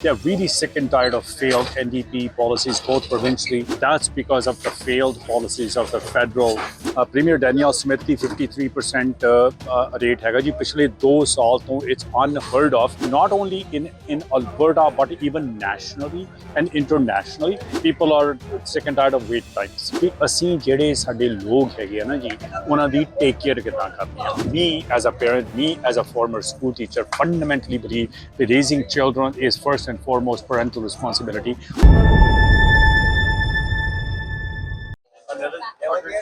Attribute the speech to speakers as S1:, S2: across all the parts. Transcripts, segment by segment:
S1: They are really sick and tired of failed NDP policies, both provincially. That's because of the failed policies of the federal. Uh, Premier Danielle Smith the 53% uh, uh, rate ਹੈਗਾ ਜੀ ਪਿਛਲੇ 2 ਸਾਲ ਤੋਂ it's unheard of not only in in Alberta but even nationally and internationally people are sick and tired of wait times ਕਿ ਅਸੀਂ ਜਿਹੜੇ ਸਾਡੇ ਲੋਕ ਹੈਗੇ ਆ ਨਾ ਜੀ ਉਹਨਾਂ ਦੀ ਟੇਕ ਕੇਅਰ ਕਿੱਦਾਂ ਕਰਨੀ ਆ me as a parent me as a former school teacher fundamentally believe that raising children is as a first and foremost parental responsibility.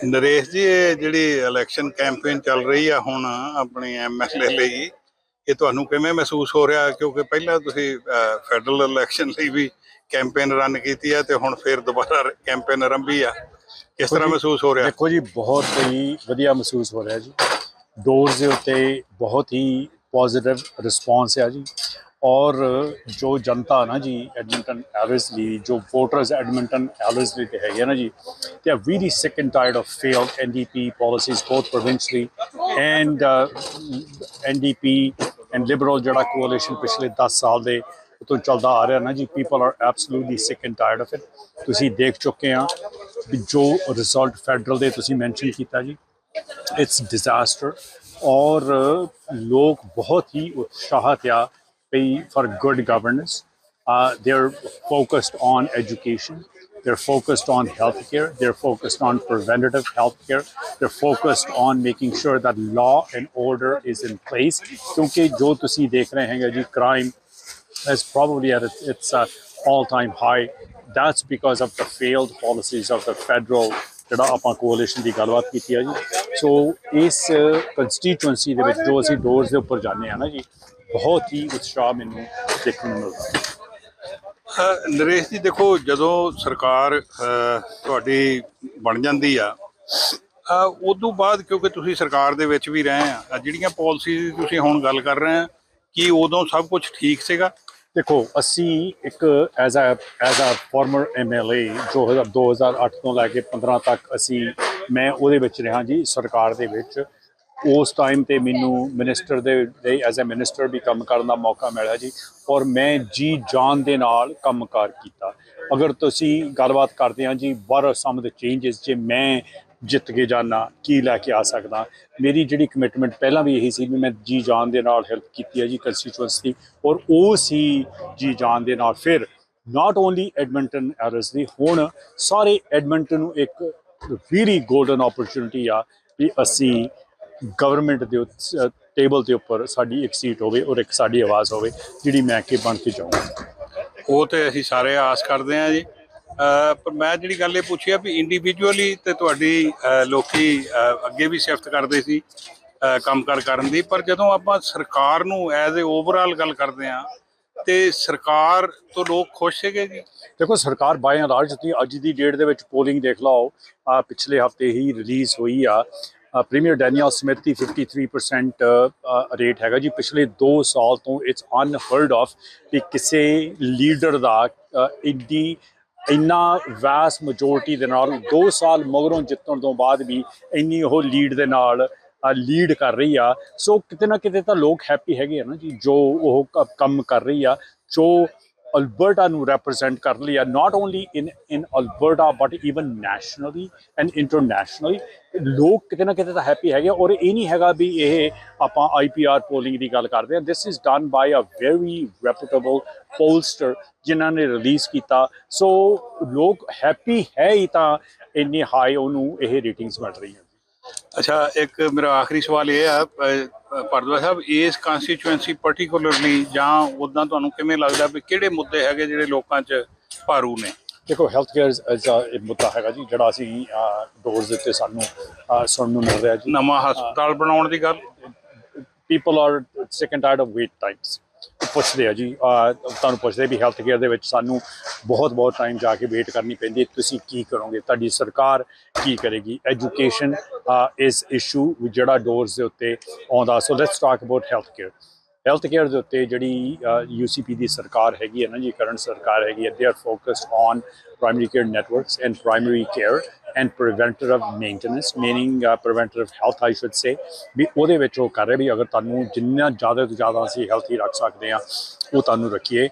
S2: Naresh ji ਇਹ ਜਿਹੜੀ ਇਲੈਕਸ਼ਨ ਕੈਂਪੇਨ ਚੱਲ ਰਹੀ ਆ ਹੁਣ ਆਪਣੀ ਐਮਐਲਏ ਲਈ ਇਹ ਤੁਹਾਨੂੰ ਕਿਵੇਂ ਮਹਿਸੂਸ ਹੋ ਰਿਹਾ? ਕਿਉਂਕਿ ਪਹਿਲਾਂ ਤੁਸੀਂ ਫੈਡਰਲ ਇਲੈਕਸ਼ਨ ਲਈ ਵੀ ਕੈਂਪੇਨ ਰਨ ਕੀਤੀ ਆ ਤੇ ਹੁਣ ਫਿਰ ਦੁਬਾਰਾ ਕੈਂਪੇਨ ਆਰੰਭੀ ਆ। ਕਿਸ ਤਰ੍ਹਾਂ ਮਹਿਸੂਸ ਹੋ ਰਿਹਾ?
S1: ਦੇਖੋ ਜੀ ਬਹੁਤ ਹੀ ਵਧੀਆ ਮਹਿਸੂਸ ਹੋ ਰਿਹਾ ਜੀ। ਡੋਰਸ ਦੇ ਉੱਤੇ ਬਹੁਤ ਹੀ ਪੋਜ਼ਿਟਿਵ ਰਿਸਪੌਂਸ ਹੈ ਜੀ। और जो जनता ना जी ਐਡਮਿੰਟਨ ਐਲਵਿਸ ਦੀ ਜੋ ਵੋਟਰਸ ਐਡਮਿੰਟਨ ਐਲਵਿਸ ਦੇ ਤੇ ਹੈਗੇ ਨਾ ਜੀ they are really sick and tired of failed NDP policies both provincially and NDP and Liberal ਜਿਹੜਾ ਕੋਲੀਸ਼ਨ ਪਿਛਲੇ 10 ਸਾਲ ਦੇ ਤੋਂ ਚੱਲਦਾ ਆ ਰਿਹਾ ਨਾ ਜੀ people are absolutely sick and tired of it ਤੁਸੀਂ ਦੇਖ ਚੁੱਕੇ ਆ ਜੋ ਰਿਜ਼ਲਟ ਫੈਡਰਲ ਦੇ ਤੁਸੀਂ ਮੈਂਸ਼ਨ ਕੀਤਾ ਜੀ ਇਟਸ ਡਿਜ਼ਾਸਟਰ ਔਰ ਲੋਕ ਬਹੁਤ ਹੀ ਉਤਸ਼ਾਹਤ ਆ for good governance. Uh, they're focused on education. They're focused on healthcare. They're focused on preventative healthcare. They're focused on making sure that law and order is in place. Because जो ਤੁਸੀਂ ਦੇਖ crime is probably at its, its uh, all-time high. That's because of the failed policies of the federal ਜਿਹੜਾ ਆਪਾਂ ਕੋalition ਦੀ ਗੱਲਬਾਤ ਕੀਤੀ ਆ ਜੀ। ਸੋ ਇਸ ਕੰਸਟੀਚੁਐਂਸੀ ਦੇ ਵਿੱਚ ਜੋ ਅਸੀਂ ਡੋਰਸ ਦੇ ਉੱਪਰ ਜਾਂਦੇ ਆ ਨਾ ਜੀ ਬਹੁਤ ਹੀ ਉਤਸ਼ਾਹ ਮੈਨੂੰ ਦੇਖਣ ਨੂੰ ਮਿਲਦਾ।
S2: ਨਰੇਸ਼ ਜੀ ਦੇਖੋ ਜਦੋਂ ਸਰਕਾਰ ਤੁਹਾਡੀ ਬਣ ਜਾਂਦੀ ਆ ਅਹ, ਤੋਂ ਬਾਅਦ ਕਿਉਂਕਿ ਤੁਸੀਂ ਸਰਕਾਰ ਦੇ ਵਿੱਚ ਵੀ ਰਹੇ ਆ ਜਿਹੜੀਆਂ ਪਾਲਿਸੀ ਦੀ ਤੁਸੀਂ ਹੁਣ ਗੱਲ ਕਰ ਰਹੇ ਆ ਕਿ ਉਦੋਂ ਸਭ ਕੁਝ ਠੀਕ ਸੀਗਾ?
S1: ਦੇਖੋ, ਅਸੀਂ ਇੱਕ as a as a former MLA ਜੋ 2008 ਤੋਂ ਲੈ ਕੇ 15 ਤੱਕ ਅਸੀਂ, ਮੈਂ ਉਹਦੇ ਵਿੱਚ ਰਿਹਾ ਜੀ, ਸਰਕਾਰ ਦੇ ਵਿੱਚ। ਉਸ ਟਾਈਮ ਤੇ ਮੈਨੂੰ ਮਿਨਿਸਟਰ ਦੇ ਲਈ ਐਜ਼ ਅ ਮਿਨਿਸਟਰ ਵੀ ਕੰਮ ਕਰਨ ਦਾ ਮੌਕਾ ਮਿਲਿਆ ਜੀ ਔਰ ਮੈਂ ਜੀ ਜਾਨ ਦੇ ਨਾਲ ਕੰਮਕਾਰ ਕੀਤਾ। ਅਗਰ ਤੁਸੀਂ ਗੱਲਬਾਤ ਕਰਦੇ ਹਾਂ ਜੀ ਵਾਟ ਸਮ ਆਫ ਚੇਂਜਸ ਜੇ ਮੈਂ ਜਿੱਤ ਕੇ ਜਾਣਾ ਕੀ ਲੈ ਕੇ ਆ ਸਕਦਾ। ਮੇਰੀ ਜਿਹੜੀ ਕਮਿਟਮੈਂਟ ਪਹਿਲਾਂ ਵੀ ਇਹੀ ਸੀ ਵੀ ਮੈਂ ਜੀ ਜਾਨ ਦੇ ਨਾਲ ਹੈਲਪ ਕੀਤੀ ਹੈ ਜੀ ਕੰਸਟੀਚੁਐਂਸੀ ਔਰ ਉਹ ਸੀ ਜੀ ਜਾਨ ਦੇ ਨਾਲ। ਫਿਰ ਨਾਟ ਓਨਲੀ ਐਡਮਿੰਟਨ ਐਰਸ ਦੀ, ਹੁਣ ਸਾਰੇ ਐਡਮਿੰਟਨ ਨੂੰ ਇੱਕ ਵੀਰੀ ਗੋਲਡਨ ਓਪਰਚੁਨਿਟੀ ਆ ਵੀ ਅਸੀਂ ਗਵਰਨਮੈਂਟ ਦੇ ਟੇਬਲ ਦੇ ਉੱਪਰ ਸਾਡੀ ਇੱਕ ਸੀਟ ਹੋਵੇ ਔਰ ਇੱਕ ਸਾਡੀ ਆਵਾਜ਼ ਹੋਵੇ, ਜਿਹੜੀ ਮੈਂ ਕੇ ਬਣ ਕੇ ਜਾਊਂ
S2: ਉਹ ਤੇ ਅਸੀਂ ਸਾਰੇ ਆਸ ਕਰਦੇ ਹਾਂ ਜੀ। ਪਰ ਮੈਂ ਜਿਹੜੀ ਗੱਲ ਇਹ ਪੁੱਛੀ ਆ ਵੀ ਇੰਡੀਵਿਜੂਅਲੀ ਤੇ ਤੁਹਾਡੀ ਅਹ, ਲੋਕੀ ਅੱਗੇ ਵੀ ਸ਼ਿਫਟ ਕਰਦੇ ਸੀ ਕੰਮ ਕੰਮਕਾਰ ਕਰਨ ਦੀ ਪਰ ਜਦੋਂ ਆਪਾਂ ਸਰਕਾਰ ਨੂੰ ਐਜ਼ ਅ ਓਵਰਆਲ ਗੱਲ ਕਰਦੇ ਆ ਤੇ ਸਰਕਾਰ ਤੋਂ ਲੋਕ ਖੁਸ਼ ਹੈਗੇ ਜੀ?
S1: ਦੇਖੋ ਸਰਕਾਰ ਬਾਈ ਰਾਜ ਦੀ ਅੱਜ ਦੀ ਡੇਟ ਦੇ ਵਿੱਚ ਪੋਲਿੰਗ ਦੇਖ ਲਓ ਆ ਪਿਛਲੇ ਹਫ਼ਤੇ ਹੀ ਰਿਲੀਜ਼ ਹੋਈ ਆ। ਪ੍ਰੀਮੀਅਰ ਡੈਨੀਅਲ ਸਮਿਥ ਦੀ 53% ਰੇਟ ਹੈਗਾ ਜੀ। ਪਿਛਲੇ 2 ਸਾਲ ਤੋਂ ਇਟਸ ਅਨਹਰਡ ਆਫ ਕਿ ਕਿਸੇ ਲੀਡਰ ਦਾ ਅ, ਇੰਨਾ ਵੈਸ ਮੈਜੋਰਟੀ ਦੇ ਨਾਲ 2 ਸਾਲ ਮਗਰੋਂ ਜਿੱਤਣ ਤੋਂ ਬਾਅਦ ਵੀ ਇੰਨੀ ਉਹ ਲੀਡ ਦੇ ਨਾਲ ਲੀਡ ਕਰ ਰਹੀ ਆ। ਸੋ ਕਿਤੇ ਨਾ ਕਿਤੇ ਤਾਂ ਲੋਕ ਹੈਪੀ ਹੈਗੇ ਆ ਨਾ ਜੀ, ਜੋ ਉਹ ਕੰਮ ਕਰ ਰਹੀ ਆ, ਜੋ ਅਲਬਰਟਾ ਨੂੰ ਰਿਪਰੈਜ਼ੈਂਟ ਕਰਨ ਲਈ ਆ not only in in Alberta but even nationally and internationally ਲੋਕ ਕਿਤੇ ਨਾ ਕਿਤੇ ਤਾਂ ਹੈਪੀ ਹੈਗੇ ਆ, ਔਰ ਇਹ ਨਹੀਂ ਹੈਗਾ ਵੀ ਇਹ ਆਪਾਂ ਆਈਪੀਆਰ ਪੋਲਿੰਗ ਦੀ ਗੱਲ ਕਰਦੇ ਹਾਂ this is done by a very reputable pollster ਜਿਨ੍ਹਾਂ ਨੇ ਰਿਲੀਜ਼ ਕੀਤਾ। ਸੋ ਲੋਕ ਹੈਪੀ ਹੈ ਹੀ ਤਾਂ ਇੰਨੀ ਹਾਈ ਉਹਨੂੰ ਇਹ ਰੇਟਿੰਗਸ ਮਿਲ ਰਹੀਆਂ।
S2: ਅੱਛਾ, ਇੱਕ ਮੇਰਾ ਆਖਰੀ ਸਵਾਲ ਇਹ ਆ ਪਰਦਵਾ ਸਾਹਿਬ ਇਸ ਕਨਸਟੀਚੁਐਂਸੀ ਪਾਰਟਿਕੂਲਰਲੀ ਜਾਂ ਉਦਾਂ ਤੁਹਾਨੂੰ ਕਿਵੇਂ ਲੱਗਦਾ ਵੀ ਕਿਹੜੇ ਮੁੱਦੇ ਹੈਗੇ ਜਿਹੜੇ ਲੋਕਾਂ 'ਚ ਭਾਰੂ ਨੇ?
S1: ਦੇਖੋ ਹੈਲਥ ਕੇਅਰ ਇਜ਼ ਅ ਮੁੱਦਾ ਹੈਗਾ ਜੀ ਜਿਹੜਾ ਅਸੀਂ ਡੋਰਸ ਦੇ ਉੱਤੇ ਸਾਨੂੰ ਸੁਣਨ ਨੂੰ ਮਿਲ ਰਿਹਾ ਜੀ।
S2: ਨਵਾਂ ਹਸਪਤਾਲ ਬਣਾਉਣ ਦੀ ਗੱਲ?
S1: People are sick and tired of wait times ਪੁੱਛਦੇ ਆ ਜੀ ਤੁਹਾਨੂੰ ਪੁੱਛਦੇ ਵੀ ਹੈਲਥ ਕੇਅਰ ਦੇ ਵਿੱਚ ਸਾਨੂੰ ਬਹੁਤ ਬਹੁਤ ਟਾਈਮ ਜਾ ਕੇ ਵੇਟ ਕਰਨੀ ਪੈਂਦੀ ਹੈ। ਤੁਸੀਂ ਕੀ ਕਰੋਗੇ? ਤੁਹਾਡੀ ਸਰਕਾਰ ਕੀ ਕਰੇਗੀ? ਐਜੂਕੇਸ਼ਨ ਇਸ ਇਸ਼ੂ ਜਿਹੜਾ ਡੋਰਸ ਦੇ ਉੱਤੇ ਆਉਂਦਾ। So let's talk about health care health care ਦੇ ਉੱਤੇ ਜਿਹੜੀ ਯੂਸੀਪੀ ਦੀ ਸਰਕਾਰ ਹੈਗੀ ਹੈ ਨਾ ਜੀ ਕਰੰਟ ਸਰਕਾਰ ਹੈਗੀ ਹੈ they are focused on primary care networks and primary care and preventive maintenance meaning preventive health I should say ਵੀ ਉਹਦੇ ਵਿੱਚ ਉਹ ਕਰ ਰਹੇ ਵੀ ਅਗਰ ਤੁਹਾਨੂੰ ਜਿੰਨਾ ਜ਼ਿਆਦਾ ਤੋਂ ਜ਼ਿਆਦਾ ਅਸੀਂ ਹੈਲਥੀ ਰੱਖ ਸਕਦੇ ਆ, ਉਹ ਤੁਹਾਨੂੰ ਰੱਖੀਏ।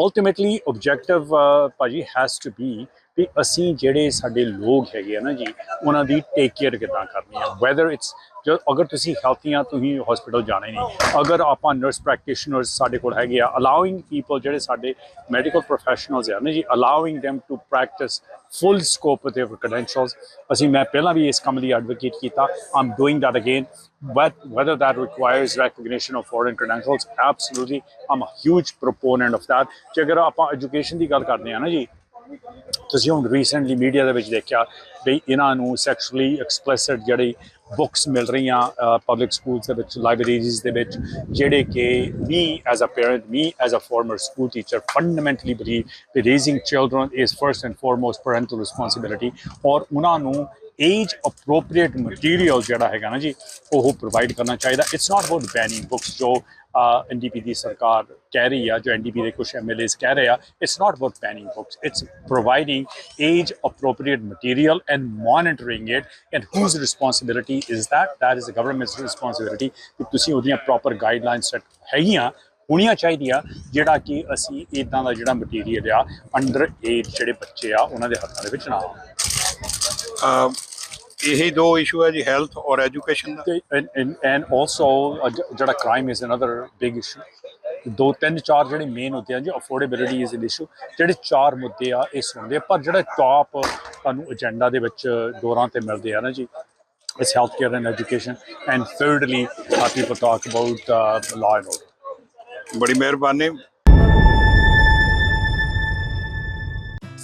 S1: ਅਲਟੀਮੇਟਲੀ ਆਬਜੈਕਟਿਵ ਭਾਜੀ ਹੈਜ਼ ਟੂ ਬੀ ਵੀ ਅਸੀਂ ਜਿਹੜੇ ਸਾਡੇ ਲੋਕ ਹੈਗੇ ਆ ਨਾ ਜੀ ਉਹਨਾਂ ਦੀ ਟੇਕ ਕੇਅਰ ਕਿਦਾਂ ਕਰਨੀ ਹੈ ਵੈਦਰ ਇਟਸ ਜੋ ਅਗਰ ਤੁਸੀਂ ਹੈਲਥੀ ਆ ਤੁਸੀਂ ਹਸਪੀਟਲ ਜਾਣਾ ਹੀ ਨਹੀਂ ਅਗਰ ਆਪਾਂ ਨਰਸ ਪ੍ਰੈਕਟੀਸ਼ਨਰਸ ਸਾਡੇ ਕੋਲ ਹੈਗੇ ਆ ਅਲਾਉਇੰਗ ਪੀਪਲ ਜਿਹੜੇ ਸਾਡੇ ਮੈਡੀਕਲ ਪ੍ਰੋਫੈਸ਼ਨਲਸ ਆ ਨਾ ਜੀ allowing them to practise full scope with their credentials ਅਸੀਂ ਮੈਂ ਪਹਿਲਾਂ ਵੀ ਇਸ ਕੰਮ ਲਈ ਐਡਵੋਕੇਟ ਕੀਤਾ I'm doing that again but whether that requires recognition of foreign credentials absolutely i'm a huge proponent of that ਜੇ ਅਗਰ ਆਪਾਂ ਐਜੂਕੇਸ਼ਨ ਦੀ ਗੱਲ ਕਰਦੇ ਆ ਨਾ ਜੀ ਤੁਸੀਂ ਹੁਣ ਰੀਸੈਂਟਲੀ ਮੀਡੀਆ ਦੇ ਵਿੱਚ ਦੇਖਿਆ ਵੀ ਇਹਨਾਂ ਨੂੰ ਸੈਕਸ਼ੂਅਲੀ ਐਕਸਪਲਿਸਿਟ ਜਿਹੜੀ ਬੁੱਕਸ ਮਿਲ ਰਹੀਆਂ ਪਬਲਿਕ ਸਕੂਲਸ ਦੇ ਵਿੱਚ ਲਾਇਬ੍ਰੇਰੀਜ਼ ਦੇ ਵਿੱਚ, ਜਿਹੜੇ ਕਿ me as a parent me as a former school teacher fundamentally believe ਕਿ raising children is first and foremost parental responsibility ਔਰ ਉਹਨਾਂ ਨੂੰ ਏਜ ਅਪਰੋਪਰੀਏਟ ਮਟੀਰੀਅਲ ਜਿਹੜਾ ਹੈਗਾ ਨਾ ਜੀ ਉਹ ਪ੍ਰੋਵਾਈਡ ਕਰਨਾ ਚਾਹੀਦਾ it's not about banning books ਜੋ ਐਨਡੀਪੀ ਦੀ ਸਰਕਾਰ ਕਹਿ ਰਹੀ ਆ, ਜੋ ਐਨਡੀਪੀ ਦੇ ਕੁਝ ਐਮਐਲਏਸ ਕਹਿ ਰਹੇ ਆ it's not about banning books it's providing age appropriate material and monitoring it and whose responsibility is that that is the government's responsibility ਕਿ ਤੁਸੀਂ ਉਹਦੀਆਂ ਪ੍ਰੋਪਰ ਗਾਈਡਲਾਈਨਸ ਸੈਟ ਹੈਗੀਆਂ, ਹੋਣੀਆਂ ਚਾਹੀਦੀਆਂ, ਜਿਹੜਾ ਕਿ ਅਸੀਂ ਇਦਾਂ ਦਾ ਜਿਹੜਾ ਮਟੀਰੀਅਲ ਆ ਅੰਡਰ ਏਜ ਜਿਹੜੇ ਬੱਚੇ ਆ, ਉਹਨਾਂ ਦੇ ਹੱਥਾਂ ਦੇ ਵਿੱਚ ਨਾ ਆਉਣ।
S2: ਇਹੀ ਦੋ ਇਸ਼ੂ ਹੈ ਜੀ ਹੈਲਥ ਔਰ ਐਜੂਕੇਸ਼ਨ ਦਾ।
S1: uh, ਜ- ਜਿਹੜਾ crime is another big issue. ਦੋ ਤਿੰਨ ਚਾਰ ਜਿਹੜੇ ਮੇਨ ਹੁੰਦੇ ਆ ਜੀ ਅਫੋਰਡੇਬਿਲਿਟੀ ਇਜ਼ ਐਨ ਇਸ਼ੂ ਜਿਹੜੇ ਚਾਰ ਮੁੱਦੇ ਆ ਇਹ ਸੁਣਦੇ ਆ, ਪਰ ਜਿਹੜਾ ਟਾਪ ਤੁਹਾਨੂੰ ਏਜੰਡਾ ਦੇ ਵਿੱਚ ਦੌਰਾਂ ਤੇ ਮਿਲਦੇ ਆ ਨਾ ਜੀ ਇਸ health care and education and thirdly people talk about law and order
S2: ਬੜੀ ਮਿਹਰਬਾਨੀ।